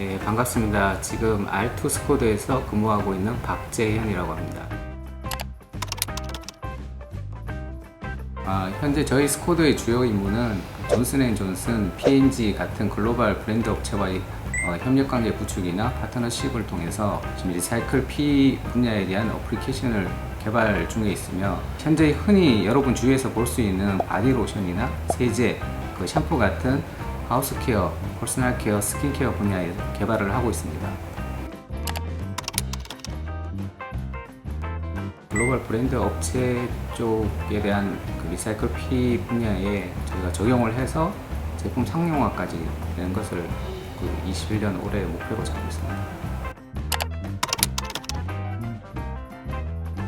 예, 반갑습니다. 지금 R2 스코드에서 근무하고 있는 박재현이라고 합니다. 아, 현재 저희 스코드의 주요 임무는 존슨앤존슨, P&G 같은 글로벌 브랜드 업체와의 어, 협력 관계 구축이나 파트너십을 통해서 지금 리사이클 P 분야에 대한 어플리케이션을 개발 중에 있으며 현재 흔히 여러분 주위에서 볼 수 있는 바디로션이나 세제, 그 샴푸 같은 하우스 케어, 퍼스널 케어, 스킨케어 분야에 개발을 하고 있습니다. 글로벌 브랜드 업체 쪽에 대한 그 리사이클 피 분야에 저희가 적용을 해서 제품 상용화까지 되는 것을 그 21년 올해 목표로 잡고 있습니다.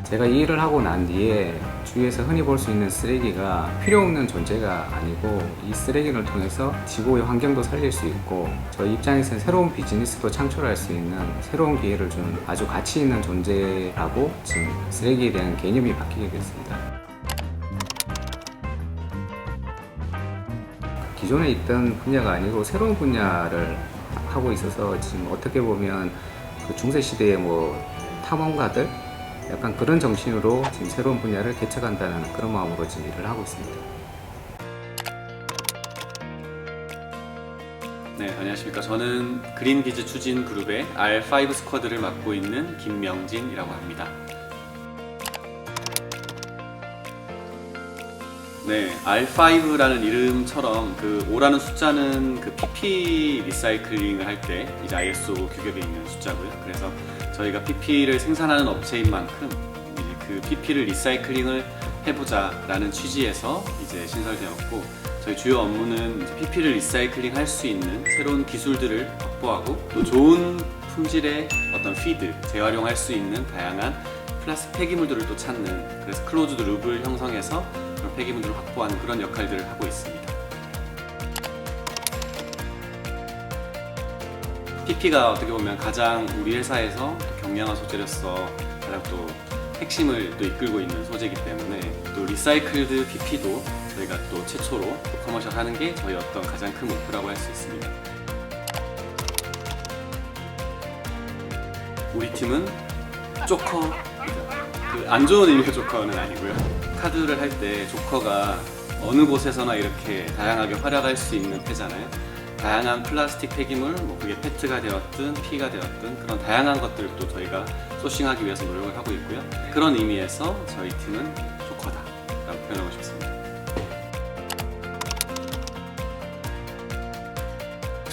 제가 이 일을 하고 난 뒤에 주위에서 흔히 볼 수 있는 쓰레기가 필요 없는 존재가 아니고 이 쓰레기를 통해서 지구의 환경도 살릴 수 있고 저희 입장에서는 새로운 비즈니스도 창출할 수 있는 새로운 기회를 주는 아주 가치 있는 존재라고 지금 쓰레기에 대한 개념이 바뀌게 됐습니다. 기존에 있던 분야가 아니고 새로운 분야를 하고 있어서 지금 어떻게 보면 그 중세 시대의 뭐 탐험가들 약간 그런 정신으로 지금 새로운 분야를 개척한다는 그런 마음으로 지금 일을 하고 있습니다. 네, 안녕하십니까. 저는 그린비즈 추진 그룹의 R5 스쿼드를 맡고 있는 김명진이라고 합니다. 네, R5라는 이름처럼 그 5라는 숫자는 그 PP 리사이클링을 할 때 이제 ISO 규격에 있는 숫자고요. 그래서 저희가 PP를 생산하는 업체인 만큼 그 PP를 리사이클링을 해보자라는 취지에서 이제 신설되었고 저희 주요 업무는 PP를 리사이클링 할 수 있는 새로운 기술들을 확보하고 또 좋은 품질의 어떤 피드 재활용할 수 있는 다양한 플라스틱 폐기물들을 또 찾는 그래서 클로즈드 룹을 형성해서 그런 폐기물들을 확보하는 그런 역할들을 하고 있습니다. PP가 어떻게 보면 가장 우리 회사에서 경량화 소재로서 가장 또 핵심을 또 이끌고 있는 소재이기 때문에 또 리사이클드 PP도 저희가 또 최초로 또 커머셜 하는 게 저희 어떤 가장 큰 목표라고 할 수 있습니다. 우리 팀은 조커 그 안 좋은 의미의 조커는 아니고요. 카드를 할 때 조커가 어느 곳에서나 이렇게 다양하게 활약할 수 있는 패잖아요. 다양한 플라스틱 폐기물, 뭐 그게 페트가 되었든 피가 되었든 그런 다양한 것들도 저희가 소싱하기 위해서 노력을 하고 있고요. 그런 의미에서 저희 팀은 조커다라고 표현하고 싶습니다.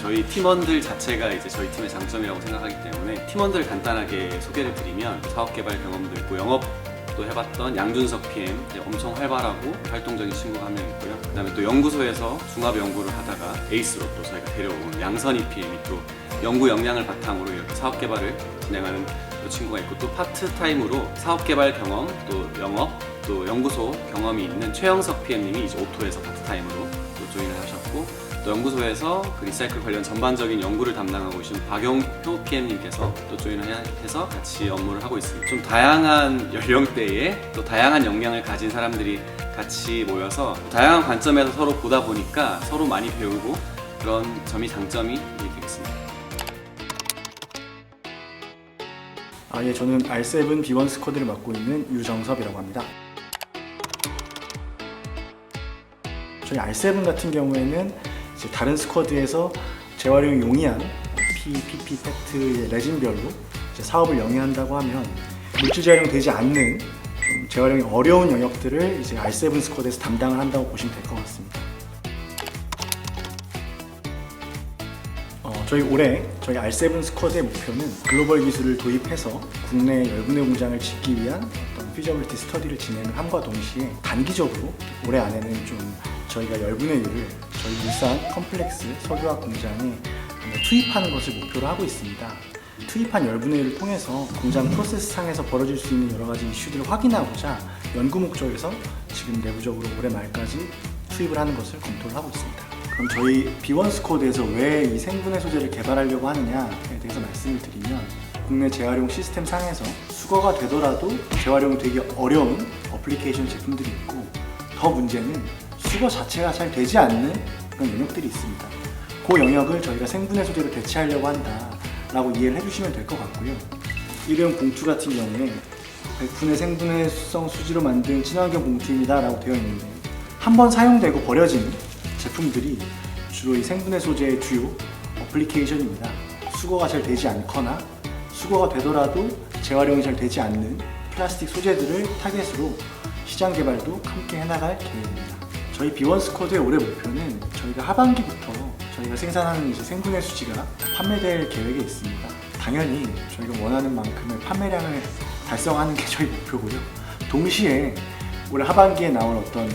저희 팀원들 자체가 이제 저희 팀의 장점이라고 생각하기 때문에 팀원들 간단하게 소개를 드리면 사업 개발 경험도 있고 영업 도 해봤던 양준석 PM 엄청 활발하고 활동적인 친구가 한 명 있고요. 그다음에 또 연구소에서 중합 연구를 하다가 에이스로 또 저희가 데려온 양선희 PM이 또 연구 역량을 바탕으로 이렇게 사업 개발을 진행하는 또 친구가 있고 또 파트 타임으로 사업 개발 경험 또 영업 또 연구소 경험이 있는 최영석 PM님이 이제 오토에서 파트 타임으로 또 조인을 하셨고 또 연구소에서 그 리사이클 관련 전반적인 연구를 담당하고 계신 박영효 PM님께서 또 조인을 해서 같이 업무를 하고 있습니다. 좀 다양한 연령대에 또 다양한 역량을 가진 사람들이 같이 모여서 다양한 관점에서 서로 보다 보니까 서로 많이 배우고 그런 점이 장점이 되겠습니다. 아, 예, 저는 R7 B1 스쿼드를 맡고 있는 유정섭이라고 합니다. 저희 R7 같은 경우에는 이제 다른 스쿼드에서 재활용이 용이한 P, PP, 페트의 레진별로 사업을 영위한다고 하면 물질 재활용되지 않는 좀 재활용이 어려운 영역들을 이제 R7 스쿼드에서 담당을 한다고 보시면 될 것 같습니다. 어, 저희 올해 저희 R7 스쿼드의 목표는 글로벌 기술을 도입해서 국내 열분의 공장을 짓기 위한 어떤 피저빌티 스터디를 진행을 함과 동시에 단기적으로 올해 안에는 좀 저희가 열분해율을 저희 울산 컴플렉스 석유화학 공장에 투입하는 것을 목표로 하고 있습니다. 투입한 열분해율을 통해서 공장 프로세스 상에서 벌어질 수 있는 여러 가지 이슈들을 확인하고자 연구 목적에서 지금 내부적으로 올해 말까지 투입을 하는 것을 검토를 하고 있습니다. 그럼 저희 B1 스코드에서 왜 이 생분해 소재를 개발하려고 하느냐에 대해서 말씀을 드리면 국내 재활용 시스템 상에서 수거가 되더라도 재활용이 되기 어려운 어플리케이션 제품들이 있고 더 문제는 수거 자체가 잘 되지 않는 그런 영역들이 있습니다. 그 영역을 저희가 생분해 소재로 대체하려고 한다라고 이해를 해주시면 될 것 같고요. 일회용 봉투 같은 경우에 100분의 생분해성 수지로 만든 친환경 봉투입니다라고 되어 있는데 한 번 사용되고 버려지는 제품들이 주로 이 생분해 소재의 주요 어플리케이션입니다. 수거가 잘 되지 않거나 수거가 되더라도 재활용이 잘 되지 않는 플라스틱 소재들을 타겟으로 시장 개발도 함께 해나갈 계획입니다. 저희 비원 스쿼드의 올해 목표는 저희가 하반기부터 저희가 생산하는 이제 생분해 수지가 판매될 계획에 있습니다. 당연히 저희가 원하는 만큼의 판매량을 달성하는 게 저희 목표고요. 동시에 올해 하반기에 나올 어떤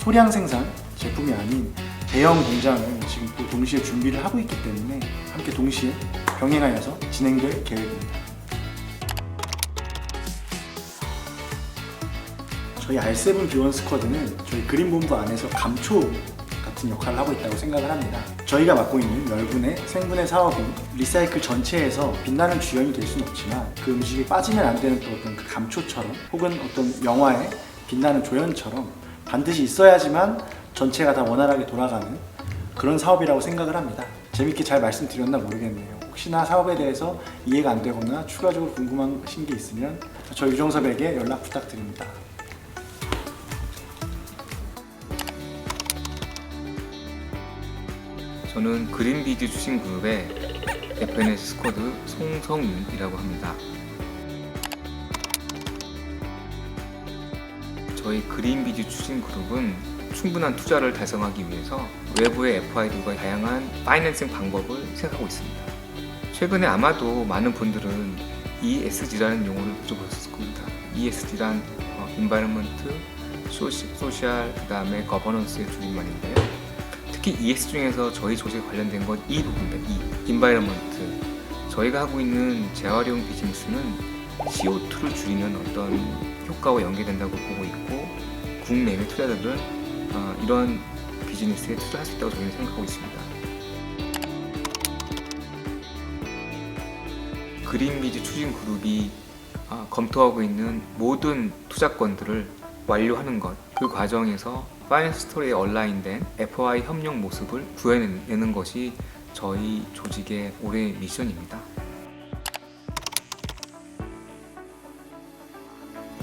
소량 생산 제품이 아닌 대형 공장을 지금 또 동시에 준비를 하고 있기 때문에 함께 동시에 병행하여서 진행될 계획입니다. 저희 R7 비원 스쿼드는 저희 그린 본부 안에서 감초 같은 역할을 하고 있다고 생각을 합니다. 저희가 맡고 있는 열분의 생분해 사업이 리사이클 전체에서 빛나는 주연이 될 수는 없지만 그 음식이 빠지면 안 되는 또 어떤 그 감초처럼 혹은 어떤 영화의 빛나는 조연처럼 반드시 있어야지만 전체가 다 원활하게 돌아가는 그런 사업이라고 생각을 합니다. 재밌게 잘 말씀드렸나 모르겠네요. 혹시나 사업에 대해서 이해가 안 되거나 추가적으로 궁금하신 게 있으면 저 유정섭에게 연락 부탁드립니다. 저는 그린비즈 추진그룹의 FNS 스쿼드 송성윤이라고 합니다. 저희 그린비즈 추진그룹은 충분한 투자를 달성하기 위해서 외부의 FI들과 다양한 파이낸싱 방법을 생각하고 있습니다. 최근에 아마도 많은 분들은 ESG라는 용어를 들어보셨을 겁니다. ESG란 어, Environment, Social, 그 다음에 Governance의 줄임말인데요. 특히 ES 중에서 저희 조직에 관련된 건 이 부분입니다. 이 인바이러먼트. 저희가 하고 있는 재활용 비즈니스는 CO2를 줄이는 어떤 효과와 연계된다고 보고 있고 국내외 투자자들은 어, 이런 비즈니스에 투자할 수 있다고 저희는 생각하고 있습니다. 그린비즈 추진 그룹이 어, 검토하고 있는 모든 투자건들을 완료하는 것, 그 과정에서 파이낸스 스토리에 얼라인된 FI 협력 모습을 구해내는 것이 저희 조직의 올해 미션입니다.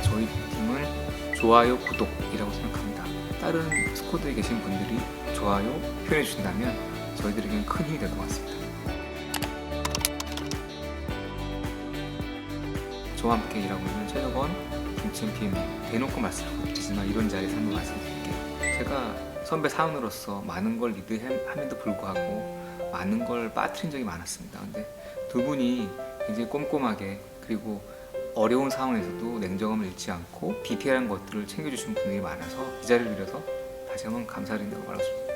저희 팀은 좋아요, 구독이라고 생각합니다. 다른 스쿼드에 계신 분들이 좋아요 표현해 주신다면 저희들에게는 큰 힘이 될 것 같습니다. 저와 함께 일하고 있는 최덕원, 김치현 PM 대놓고 말씀드리지만 이런 자리에서 한번 말씀드릴게요. 제가 선배 사원으로서 많은 걸 리드함에도 불구하고 많은 걸 빠뜨린 적이 많았습니다. 근데 두 분이 굉장히 꼼꼼하게 그리고 어려운 상황에서도 냉정함을 잃지 않고 디테일한 것들을 챙겨주신 분들이 많아서 이 자리를 빌어서 다시 한번 감사드린다고 말하고 싶습니다.